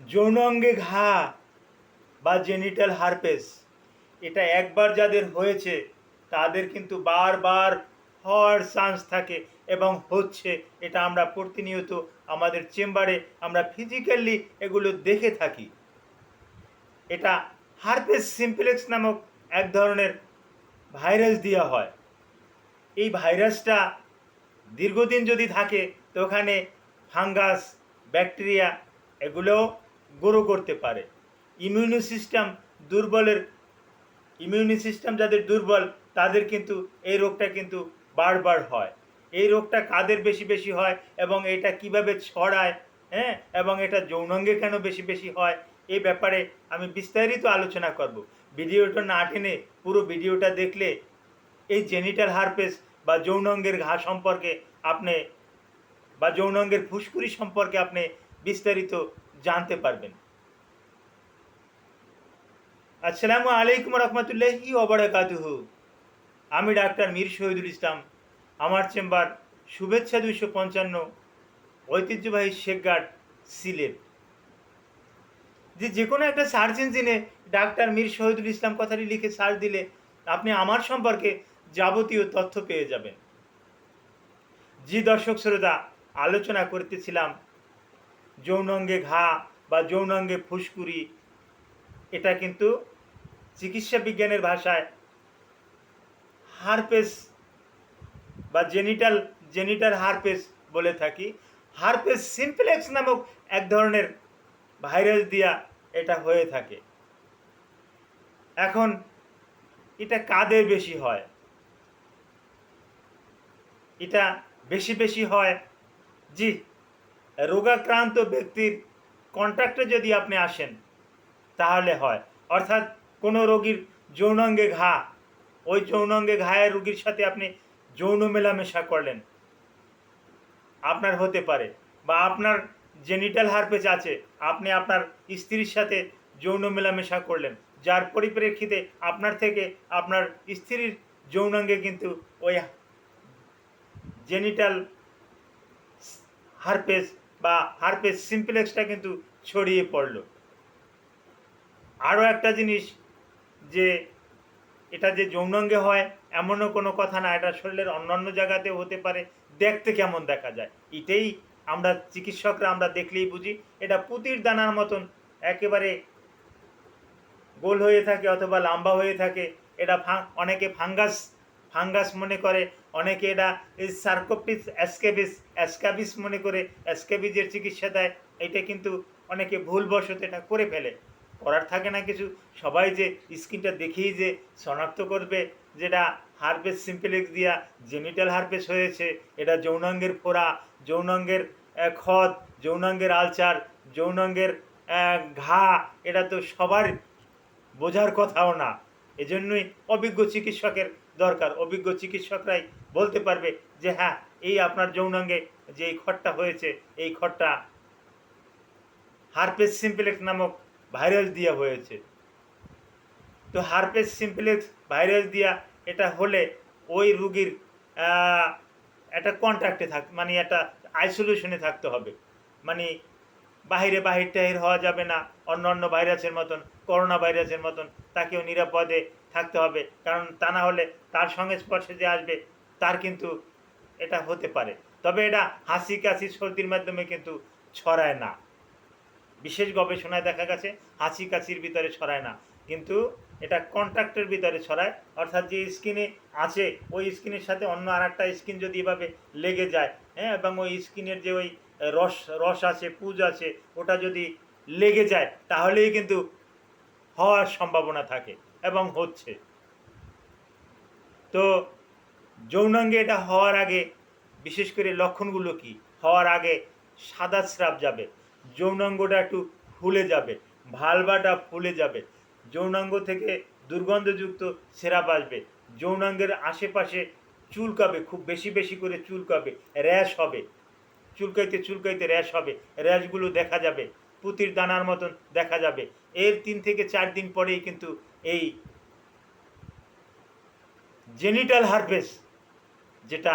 যৌন অঙ্গে ঘা বা জেনিটাল হারপেস, এটা একবার যাদের হয়েছে, তাদের কিন্তু বারবার হওয়ার চান্স থাকে এবং হচ্ছে এটা আমরা প্রতিনিয়ত আমাদের চেম্বারে আমরা ফিজিক্যালি এগুলো দেখে থাকি। এটা হারপেস সিম্পলেক্স নামক এক ধরনের ভাইরাস দেওয়া হয়। এই ভাইরাসটা দীর্ঘদিন যদি থাকে, তো ওখানে ফাঙ্গাস, ব্যাকটেরিয়া, এগুলোও গ্রো করতে পারে। ইমিউনি সিস্টেম দুর্বলের ইমিউনি সিস্টেম যাদের দুর্বল, তাদের কিন্তু এই রোগটা কিন্তু বারবার হয়। এই রোগটা কাদের বেশি বেশি হয় এবং এটা কীভাবে ছড়ায় হ্যাঁ? এবং এটা যৌনাঙ্গে কেন বেশি বেশি হয় এই ব্যাপারে আমি বিস্তারিত আলোচনা করব। ভিডিওটা না টেনে পুরো ভিডিওটা দেখলে এই জেনিটাল হারপেস বা যৌনাঙ্গের ঘা সম্পর্কে আপনি বা যৌনাঙ্গের ফুসকুড়ি সম্পর্কে আপনি বিস্তারিত জানতে পারবেন। আসসালামু আলাইকুম রহমতুল্লাহি ওবরাকাতুহু আমি ডাক্তার মীর শহীদুল ইসলাম। আমার চেম্বার শুভেচ্ছা দুইশো পঞ্চান্ন ঐতিহ্যবাহী শেখঘাট সিলেট। যে যে কোনো একটা সার্চ ইঞ্জিনে ডাক্তার মীর শহীদুল ইসলাম কথাটি লিখে সার্চ দিলে আপনি আমার সম্পর্কে যাবতীয় তথ্য পেয়ে যাবেন। জি দর্শক, শ্রোতা, আলোচনা করতেছিলাম যৌনাঙ্গে ঘা বা যৌনাঙ্গে ফুসকুড়ি, এটা কিন্তু চিকিৎসা বিজ্ঞানের ভাষায় হারপেস বা জেনিটাল জেনিটাল হারপেস বলে থাকি। হারপেস সিম্পলেক্স নামক এক ধরনের ভাইরাস দিয়া এটা হয়ে থাকে। এখন এটা কাদের বেশি হয়? এটা বেশি বেশি হয়? জি। রোগাক্রান্ত ব্যক্তির কন্ট্যাক্টে যদি আপনি আসেন, তাহলে হয়। অর্থাৎ কোনো রোগীর যৌনাঙ্গে ঘা, ওই যৌনাঙ্গে ঘায়ের রোগীর সাথে আপনি যৌন মেলামেশা করলেন। আপনার হতে পারে বা আপনার জেনিটাল হারপেস আছে, আপনি আপনার স্ত্রীর সাথে যৌন মেলামেশা করলেন। যার পরিপ্রেক্ষিতে আপনার থেকে আপনার স্ত্রীর যৌনাঙ্গে কিন্তু ওই জেনিটাল হারপেস বা হারপেস সিম্পলেক্সটা কিন্তু ছড়িয়ে পড়ল। আরও একটা জিনিস যে এটা যে যৌনাঙ্গে হয়, এমনও কোনো কথা না, এটা শরীরের অন্যান্য জায়গাতেও হতে পারে, দেখতে কেমন দেখা যায়? এটাই আমরা চিকিৎসকরা আমরা দেখলেই বুঝি, এটা পুতির দানার মতন একেবারে গোল হয়ে থাকে অথবা লম্বা হয়ে থাকে, এটা অনেকে ফাঙ্গাস ফাঙ্গাস মনে করে, অনেকে এটা এই সার্কোপিস, অ্যাসকেবিস, অ্যাসকাবিস মনে করে অ্যাসকেবিজের চিকিৎসা দেয়। এটা কিন্তু অনেকে ভুলবশত এটা করে ফেলে। করার থাকে না কিছু। সবাই যে স্কিনটা দেখেই যে শনাক্ত করবে, যেটা হারপেস সিম্পলেক্স দিয়া জেনিটাল হারপেস হয়েছে, এটা যৌনাঙ্গের ফোড়া, যৌনাঙ্গের খদ, যৌনাঙ্গের আলচার, যৌনাঙ্গের ঘা, এটা তো সবার বোঝার কথাও না। এজন্যই অভিজ্ঞ চিকিৎসকের দরকার। অভিজ্ঞ চিকিৎসকরাই বলতে পারবে যে হ্যাঁ এই আপনার যৌনাঙ্গে যে এই খটটা হয়েছে, এই খটটা হারপেস সিম্পলেক্স নামক ভাইরাস দিয়া হয়েছে। তো হারপেস সিম্পলেক্স ভাইরাস দিয়া এটা হলে ওই রুগীর একটা কন্ট্যাক্টে থাক মানে একটা আইসোলেশনে থাকতে হবে। মানে বাহিরে বাহির টাহির হওয়া যাবে না অন্য অন্য ভাইরাসের মতন করোনা ভাইরাসের মতন, তাকেও নিরাপদে থাকতে হবে। কারণ তা না হলে তার সঙ্গে স্পর্শে যে আসবে, তার কিন্তু এটা হতে পারে। তবে এটা হাসি কাশি সর্দির মাধ্যমে কিন্তু ছড়ায় না। বিশেষ গবেষণায় দেখা গেছে, হাসি কাশির ভিতরে ছড়ায় না। কিন্তু এটা কন্ট্রাক্টের ভিতরে ছড়ায়, অর্থাৎ যে স্কিনে আছে, ওই স্কিনের সাথে অন্য আর একটা স্কিন যদি এভাবে লেগে যায় হ্যাঁ এবং ওই স্কিনের যে ওই রস রস আছে, পুজ আছে, ওটা যদি লেগে যায়, তাহলেই কিন্তু হওয়ার সম্ভাবনা থাকে। এবং হচ্ছে। তো যৌনাঙ্গে এটা হওয়ার আগে, বিশেষ করে লক্ষণগুলো কি? হওয়ার আগে সাদা স্রাব যাবে, যৌনাঙ্গটা একটু ফুলে যাবে ভালবাটা ফুলে যাবে, যৌনাঙ্গ থেকে দুর্গন্ধযুক্ত স্রাব আসবে, যৌনাঙ্গের আশেপাশে চুলকাবে, খুব বেশি বেশি করে চুলকাবে, র্যাশ হবে, চুলকাইতে চুলকাইতে র্যাশ হবে, র্যাশগুলো দেখা যাবে, পুতির দানার মতন দেখা যাবে এর তিন থেকে চার দিন পরেই কিন্তু এই জেনিটাল হারপেস যেটা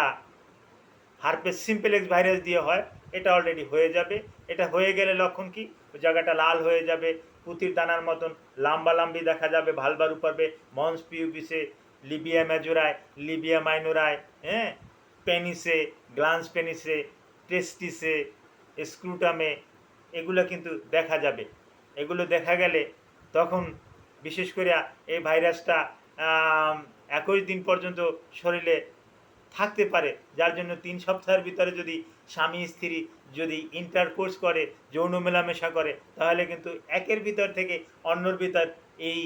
হারপেস সিম্পলেক্স ভাইরাস দিয়ে হয়, এটা অলরেডি হয়ে যাবে। এটা হয়ে গেলে লক্ষণ কি? ওই জায়গাটা লাল হয়ে যাবে, পুতির দানার মতন লাম্বা লাম্বি দেখা যাবে, ভালবার উপরবে, মন্স পিউবিসে, লিবিয়া মেজোরায় লিবিয়া মাইনোরায় হ্যাঁ? পেনিসে, গ্লান্স পেনিসে, টেস্টিসে, স্ক্রুটামে, এগুলো কিন্তু দেখা যাবে। এগুলো দেখা গেলে তখন বিশেষ করে এই ভাইরাসটা একুশ দিন পর্যন্ত শরীরে থাকতে পারে। যার জন্য তিন সপ্তাহের ভিতরে যদি স্বামী, স্ত্রী যদি ইন্টারকোর্স করে, যৌন মেলামেশা করে, তাহলে কিন্তু একের ভিতর থেকে অন্যর ভিতর এই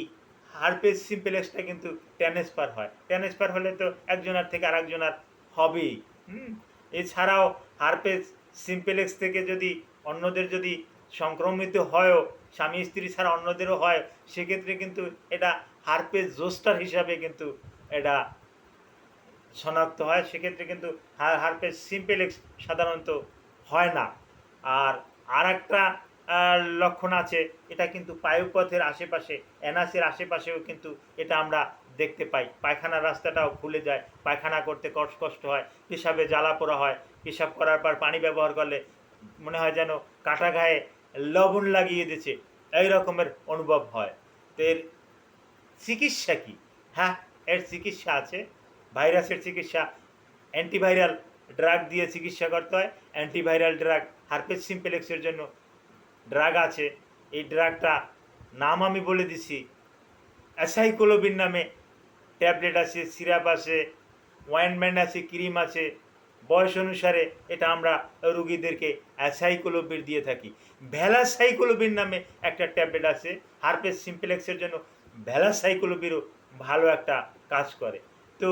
হারপেস সিম্পলেক্সটা কিন্তু ট্রান্সফার হয়। ট্রান্সফার হলে তো একজনের থেকে আরেকজনের হবেই। হুম? এছাড়াও হারপেস সিম্পলেক্স থেকে যদি অন্যদের যদি সংক্রমিত হয়ও স্বামী স্ত্রী ছাড়া অন্যদেরও হয়, সেক্ষেত্রে কিন্তু এটা হারপেস জোস্টার হিসাবে কিন্তু এটা শনাক্ত হয়, সেক্ষেত্রে কিন্তু হার- হারপেস সিম্পেলেক্স সাধারণত হয় না। আর আর একটা লক্ষণ আছে, এটা কিন্তু পায়ুপথের আশেপাশে এনাসের আশেপাশেও কিন্তু এটা আমরা দেখতে পাই। পায়খানার রাস্তাটাও খুলে যায়, পায়খানা করতে কষ্ট কষ্ট হয়, পেশাবে জ্বালা পোড়া হয়, পেশাব করার পর পানি ব্যবহার করলে মনে হয় যেন কাটা গায়ে লবণ লাগিয়ে দিচ্ছে এই রকমের অনুভব হয়। তো এর চিকিৎসা কী? হ্যাঁ এর চিকিৎসা আছে। ভাইরাসের চিকিৎসা অ্যান্টিভাইরাল ড্রাগ দিয়ে চিকিৎসা করতে হয়। অ্যান্টিভাইরাল ড্রাগ হারপেস সিম্পেলেক্সের জন্য ড্রাগ আছে। এই ড্রাগটা নাম আমি বলে দিছি অ্যাসাইকোলোবিন নামে ট্যাবলেট আছে সিরাপ আছে ওয়াইনমেন্ট আছে ক্রিম আছে। বয়স অনুসারে এটা আমরা রুগীদেরকে অ্যাসাইকোলোবির দিয়ে থাকি। ভ্যালাসাইকোলোবিন নামে একটা ট্যাবলেট আছে হারপেস সিম্পলেক্সের জন্য। ভ্যালাসাইকোলোবিরও ভালো একটা কাজ করে। তো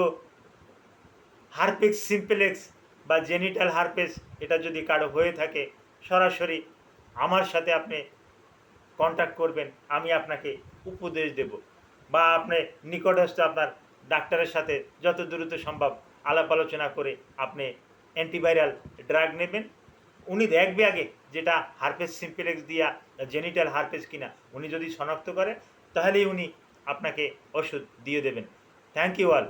হারপেক্স সিম্পলেক্স বা জেনিটাল হারপেস এটা যদি কারও হয়ে থাকে, সরাসরি আমার সাথে আপনি কন্ট্যাক্ট করবেন, আমি আপনাকে উপদেশ দেব। বা আপনি নিকটস্থ আপনার ডাক্তারের সাথে যত দ্রুত সম্ভব আলাপ আলোচনা করে আপনি অ্যান্টিভাইরাল ড্রাগ নেবেন। উনি দেখবে আগে যেটা হারপেস সিম্পলেক্স দিয়া জেনিটাল হারপেস কিনা। উনি যদি শনাক্ত করে, তাহলেই উনি আপনাকে ওষুধ দিয়ে দেবেন। Thank you all